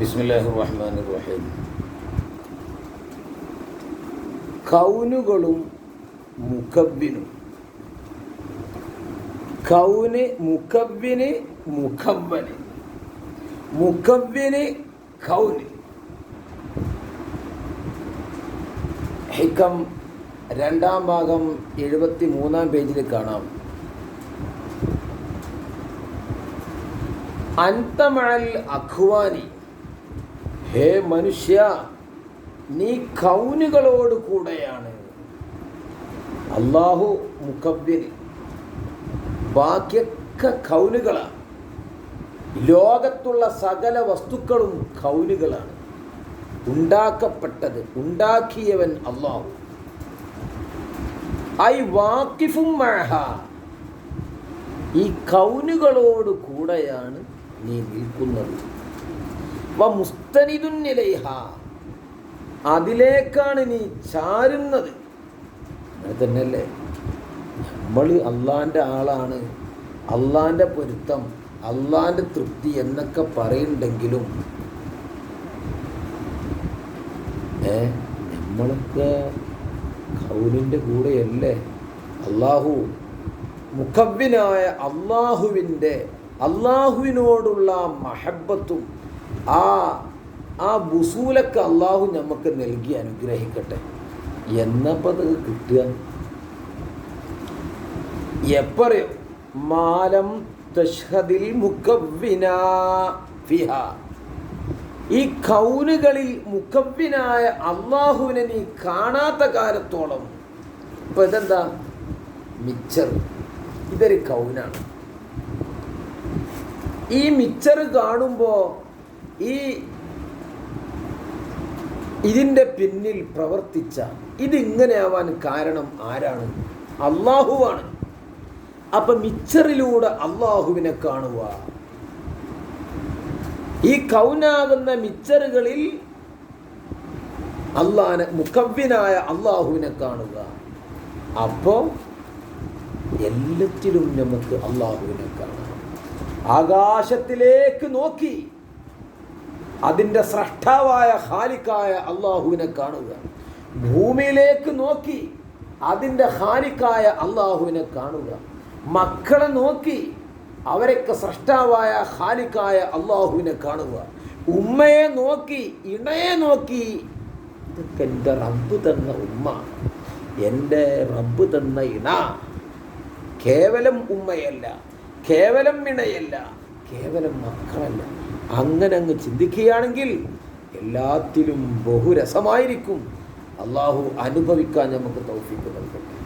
ബിസ്മില്ലാഹി റഹ്മാൻ റഹീം കൗനുകളും മുഖബിനും കൗന് മുഖബിന് മുഖവന് മുഖബിന് കൗന്. ഹിക്കം രണ്ടാം ഭാഗം എഴുപത്തി മൂന്നാം പേജിൽ കാണാം. അന്തമഴൽ അഖ്വാനി. ഹേ മനുഷ്യ നീ കൗനുകളോട് കൂടെയാണ്. അള്ളാഹു മുഖബ്ബിന് ബാക്കിയൊക്കെ കൗനുകളാണ് ലോകത്തുള്ള സകല വസ്തുക്കളും കൗനുകളാണ്. ഉണ്ടാക്കപ്പെട്ടത് ഉണ്ടാക്കിയവൻ അള്ളാഹു ഐ വാക്കിഫും മഴ ഈ കൗനുകളോട് കൂടെയാണ് നീ നിൽക്കുന്നത്. വ അതിലേക്കാണ് നീ ചാരുന്നത്. അങ്ങനെ തന്നെയല്ലേ? നമ്മൾ അള്ളാന്റെ ആളാണ്. അള്ളാന്റെ പൊരുത്തം അള്ളാന്റെ തൃപ്തി എന്നൊക്കെ പറയുന്നുണ്ടെങ്കിലും ഏ നമ്മളൊക്കെ കൗലിന്റെ കൂടെയല്ലേ? അള്ളാഹു മുഖബിനായ അള്ളാഹുവിന്റെ അള്ളാഹുവിനോടുള്ള മഹബത്തും ആ ആ ബുസൂലൊക്കെ അള്ളാഹു നമുക്ക് നൽകി അനുഗ്രഹിക്കട്ടെ. എന്നപ്പോൾ അത് കിട്ടുക? എപ്പറയോ? മാലം തഷ്ഹദിൽ ഫിഹ. ഈ കൗനുകളിൽ മുഖവ്വിനായ അള്ളാഹുവിനെ നീ കാണാത്ത കാലത്തോളം. ഇപ്പൊ ഇതെന്താ? മിച്ചർ. ഇതൊരു കൗനാണ് ഈ മിച്ചർ കാണുമ്പോൾ ഈ ഇതിന്റെ പിന്നിൽ പ്രവർത്തിച്ച ഇതിങ്ങനെയാവാൻ കാരണം ആരാണ്? അള്ളാഹുവാണ്. അപ്പം മിച്ചറിലൂടെ അള്ളാഹുവിനെ കാണുക. ഈ കൗനാകുന്ന മിച്ചറുകളിൽ അള്ളാനെ മുഖവ്യനായ അള്ളാഹുവിനെ കാണുക. അപ്പോൾ എല്ലാത്തിലും നമുക്ക് അള്ളാഹുവിനെ കാണാം. ആകാശത്തിലേക്ക് നോക്കി. അതിന്റെ സ്രഷ്ടാവായ ഹാലിക്കായ അള്ളാഹുവിനെ കാണുക. ഭൂമിയിലേക്ക് നോക്കി അതിന്റെ ഹാലിക്കായ അള്ളാഹുവിനെ കാണുക. മക്കളെ നോക്കി അവരൊക്കെ സ്രഷ്ടാവായ ഹാലിക്കായ അള്ളാഹുവിനെ കാണുക. ഉമ്മയെ നോക്കി ഇണയെ നോക്കി ഇതൊക്കെ എന്റെ റബ്ബ് തന്ന ഉമ്മ. എന്റെ റബ്ബ് തന്ന ഇണ. കേവലം ഉമ്മയല്ല കേവലം ഇണയല്ല. കേവലം മക്കളല്ല. അങ്ങനെ അങ്ങ് ചിന്തിക്കുകയാണെങ്കിൽ എല്ലാത്തിലും ബഹുരസമായിരിക്കും. അള്ളാഹു അനുഭവിക്കാൻ നമുക്ക് തൗഫീക്ക് നൽകട്ടെ.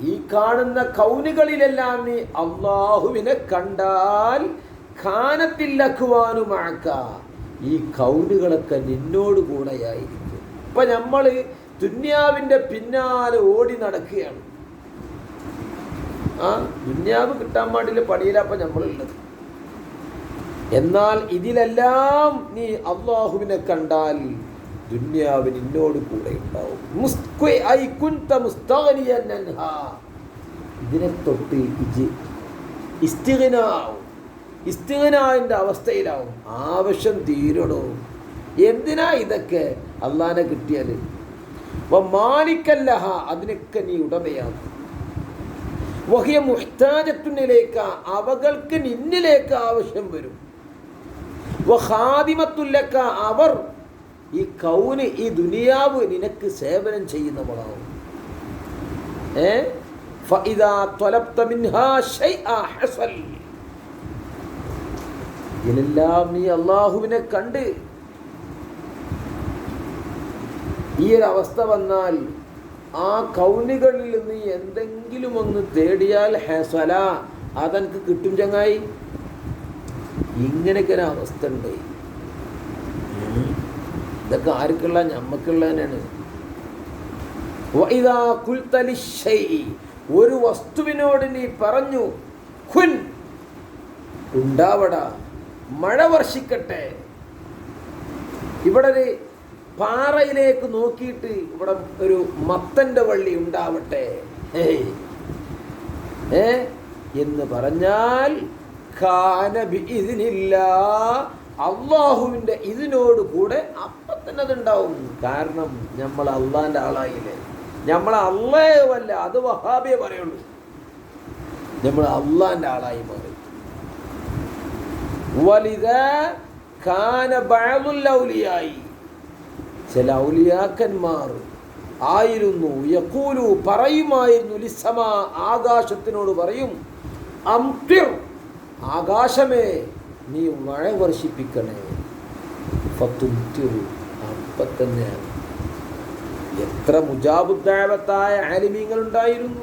ഈ കാണുന്ന കൗനുകളിലെല്ലാം നീ അള്ളാഹുവിനെ കണ്ടാൽ ഖാനത്തില്ലക്കുവാനുമാക്ക. ഈ കൗനുകളൊക്കെ നിന്നോട് കൂടെയായിരിക്കും. ഇപ്പൊ നമ്മൾ ദുന്യാവിന്റെ പിന്നാലെ ഓടി നടക്കുകയാണ്. ആ ദുന്യാവ് കിട്ടാൻ പാടില്ല പണിയിലപ്പം നമ്മളുള്ളത് എന്നാൽ ഇതിലെല്ലാം നീ അള്ളാഹുവിനെ കണ്ടാൽ ദുന്യാവ് നിന്നോട് കൂടെ ഉണ്ടാവും. ഇതിനെ തൊട്ട് ഇജ് അവസ്ഥയിലാവും. ആവശ്യം തീരണോ എന്തിനാ ഇതൊക്കെ അള്ളാനെ കിട്ടിയാൽ മാലിക്കല്ലഹ അതിനൊക്കെ നീ ഉടമയാകും വഹിയ മുഹ്താജത്തുന്നിലേക്ക് അവകൾക്ക് നിന്നിലേക്ക് ആവശ്യം വരും. വഹാദിമത്തുല്ലക്ക അവർ ഈ കൗന് ഈ ദുനിയാവ് നിനക്ക് സേവനം ചെയ്യുന്നവളാവും. ഏ? ഇതിലെല്ലാം നീ അള്ളാഹുവിനെ കണ്ട് ഈ ഒരു അവസ്ഥ വന്നാൽ ആ കൗനികളിൽ നിന്ന് എന്തെങ്കിലും ഒന്ന് തേടിയാൽ ഹെസല അതെനിക്ക് കിട്ടും ചങ്ങായി. ഇങ്ങനെയൊക്കെ ഒരു അവസ്ഥ ഉണ്ട്. ഇതൊക്കെ ആർക്കുള്ള? ഞമ്മക്കുള്ള തന്നെയാണ് വഇദാ ഖുൽത ലിശ്ശൈഇ, ഒരു വസ്തുവിനോട് നീ പറഞ്ഞു ഖുൻ ഉണ്ടാവട മഴ വർഷിക്കട്ടെ. ഇവിടെ പാറയിലേക്ക് നോക്കിയിട്ട് ഇവിടെ ഒരു മത്തന്റെ വള്ളി ഉണ്ടാവട്ടെ. ഏ? എന്ന് പറഞ്ഞാൽ ഇതിനില്ല അള്ളാഹുവിന്റെ ഇതിനോട് കൂടെ അപ്പം തന്നെ അതുണ്ടാവും. കാരണം നമ്മൾ അള്ളാന്റെ ആളായില്ലേ? നമ്മൾ അള്ളയവല്ല അത് വഹാബിയെ പറയുള്ളൂ. നമ്മൾ അള്ളാന്റെ ആളായി മാറി. വലിത കാന ബഅദുൽ ഔലിയായി. ചില ഔലിയാക്കന്മാർ ആയിരുന്നു. യക്കൂലു പറയുമായിരുന്നു ലിസമ ആകാശത്തിനോട് പറയും അംതിർ ആകാശമേ നീ മഴ വർഷിപ്പിക്കണേ. ഫത്തുംതിറു അപ്പം എത്ര മുജാബുദ്ദാവത്തായ ആലിമീങ്ങൾ ഉണ്ടായിരുന്നു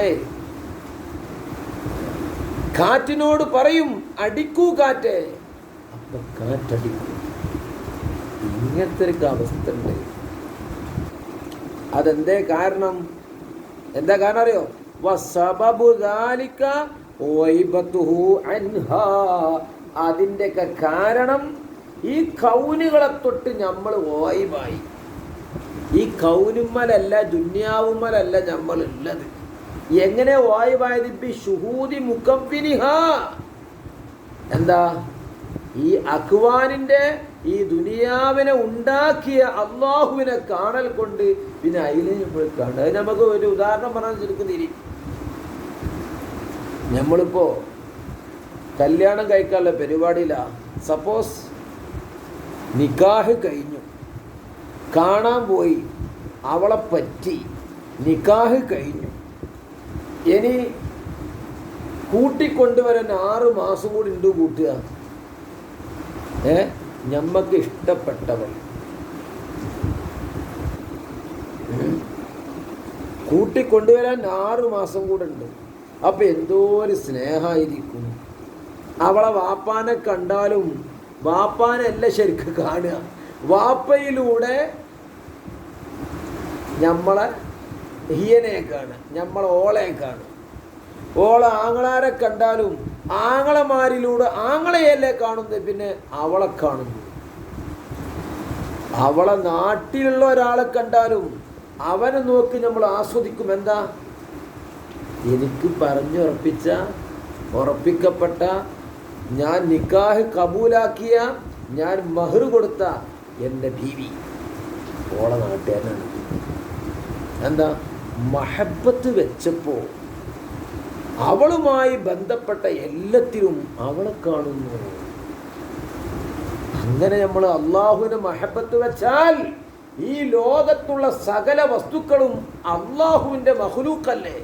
ഏയ്. കാറ്റിനോട് പറയും അടിക്കൂ കാറ്റേ. അപ്പൊ കാറ്റടിക്കും. ഇങ്ങനത്തെ ഒരു അവസ്ഥ ഉണ്ട് അതെന്തേ കാരണം? എന്താ കാരണം അറിയോ? അതിന്റെയൊക്കെ കാരണം ഈ കൗനുകളെ തൊട്ട് നമ്മൾ ഓയിബായി ഈ കൗനുമ്മലല്ല ദുന്യാവുമ്മലല്ല നമ്മൾ ഉള്ളത് എങ്ങനെ വായുവായത് ബി ഷുഹൂദി മുഖം എന്താ? ഈ അഖ്വാനിന്റെ ഈ ദുനിയാവിനെ ഉണ്ടാക്കിയ അള്ളാഹുവിനെ കാണൽ കൊണ്ട് പിന്നെ അതിലെ നമ്മൾ കാണുക അത് നമുക്ക് ഒരു ഉദാഹരണം പറയാൻ ശരിക്കും നമ്മളിപ്പോൾ നമ്മളിപ്പോ കല്യാണം കഴിക്കാനുള്ള പരിപാടിയില്ല സപ്പോസ് നിക്കാഹ് കഴിഞ്ഞു. കാണാൻ പോയി. അവളെ പറ്റി നിക്കാഹ് കഴിഞ്ഞു. ഇനി കൂട്ടിക്കൊണ്ടുവരാൻ ആറ് മാസം കൂടി ഉണ്ട് കൂട്ടുക ഏ? ഞമ്മക്ക് ഇഷ്ടപ്പെട്ടവൾ. കൂട്ടിക്കൊണ്ടുവരാൻ ആറു മാസം കൂടെ ഉണ്ട് അപ്പൊ എന്തോ ഒരു സ്നേഹമായിരിക്കും അവളെ വാപ്പാനെ കണ്ടാലും വാപ്പാനല്ല ശരിക്കും കാണുക. വാപ്പയിലൂടെ നമ്മളെ ഹിയനെ കാണുക. നമ്മളെ ഓളെ കാണുക. ഓളെ ആങ്ങളാരെ കണ്ടാലും ആങ്ങളമാരിലൂടെ ആങ്ങളെയല്ലേ കാണുന്നത്? പിന്നെ അവളെ കാണുന്നു അവളെ നാട്ടിലുള്ള ഒരാളെ കണ്ടാലും അവനെ നോക്കി നമ്മൾ ആസ്വദിക്കും. എന്താ? എനിക്ക് പറഞ്ഞുറപ്പിച്ച ഉറപ്പിക്കപ്പെട്ട ഞാൻ നിക്കാഹ് കബൂലാക്കിയ ഞാൻ മഹർ കൊടുത്ത എന്റെ ബീവി ഓളെ നാട്ടുകാരനാണ്. എന്താ? മഹബത്ത് വെച്ചപ്പോൾ അവളുമായി ബന്ധപ്പെട്ട എല്ലാത്തിലും അവളെ കാണുന്നു. അങ്ങനെ നമ്മൾ അള്ളാഹുവിന് മഹബത്ത് വെച്ചാൽ ഈ ലോകത്തുള്ള സകല വസ്തുക്കളും അള്ളാഹുവിന്റെ മഹ്ലൂക്കല്ലേ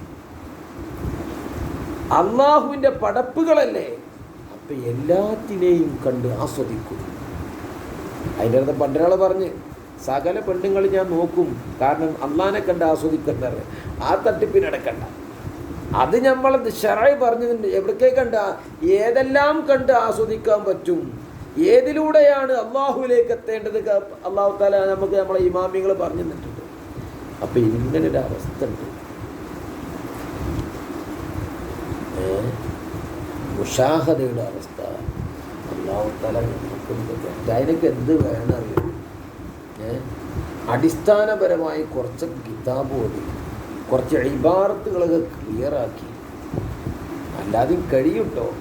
അള്ളാഹുവിന്റെ പടപ്പുകളല്ലേ? അപ്പൊ എല്ലാത്തിനെയും കണ്ട് ആസ്വദിക്കും. അതിന്റെ അടുത്ത് പണ്ടൊരാൾ പറഞ്ഞ് സകല പെണ്ണുങ്ങൾ ഞാൻ നോക്കും കാരണം അള്ളാനെ കണ്ട് ആസ്വദിക്കണ്ടത് ആ തട്ടിപ്പിനടക്കണ്ട. അത് നമ്മൾ ഷെറായി പറഞ്ഞിട്ടുണ്ട്. എവിടേക്കേ കണ്ട ഏതെല്ലാം കണ്ട് ആസ്വദിക്കാൻ പറ്റും? ഏതിലൂടെയാണ് അള്ളാഹുവിലേക്ക് എത്തേണ്ടത്? അള്ളാഹു താല നമുക്ക് നമ്മളെ ഇമാമിങ്ങൾ പറഞ്ഞു തന്നിട്ടുണ്ട് അപ്പം ഇങ്ങനെ ഒരു അവസ്ഥ ഉണ്ട്. ഉഷാഹതയുടെ അവസ്ഥ. അള്ളാഹു താല നമുക്ക് അതിനൊക്കെ എന്ത് വേണമറിയോ ഏ? അടിസ്ഥാനപരമായി കുറച്ച് കിതാബ് ഓതി. കുറച്ച് ഇബാറത്തുകളൊക്കെ ക്ലിയറാക്കി. അല്ലാതെയും കഴിയുട്ടോ?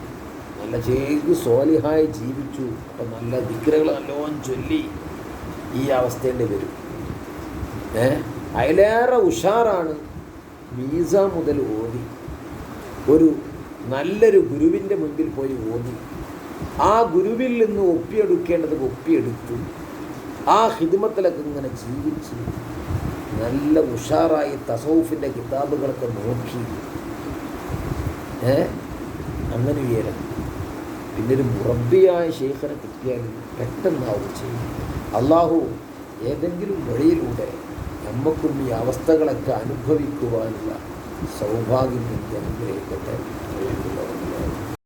നല്ല ചെയ്ത് സോലിഹായി ജീവിച്ചു. അപ്പം നല്ല ദിഗ്രകൾ നല്ലോണം ചൊല്ലി ഈ അവസ്ഥയിൽ വരും. ഏ? അതിലേറെ ഉഷാറാണ് മീസ മുതൽ ഓതി ഒരു നല്ലൊരു ഗുരുവിന്റെ മുൻപിൽ പോയി ഓതി ആ ഗുരുവിൽ നിന്ന് ഒപ്പിയെടുക്കേണ്ടത് ഒപ്പിയെടുത്തു. ആ ഹിദ്മത്തിലൊക്കെ ഇങ്ങനെ ജീവിച്ച് നല്ല ഉഷാറായി തസൗഫിന്റെ കിതാബുകളൊക്കെ നോക്കി. അങ്ങനെ ഉയരം. പിന്നെ ഒരു മുറബിയായ ശേഖരം കിട്ടിയാൽ പെട്ടെന്നാവും ചെയ്യും. അള്ളാഹു ഏതെങ്കിലും വഴിയിലൂടെ നമുക്കും ഈ അവസ്ഥകളൊക്കെ അനുഭവിക്കുവാനുള്ള സൗഭാഗ്യം എനിക്ക് അനുഗ്രഹിക്കട്ടെ.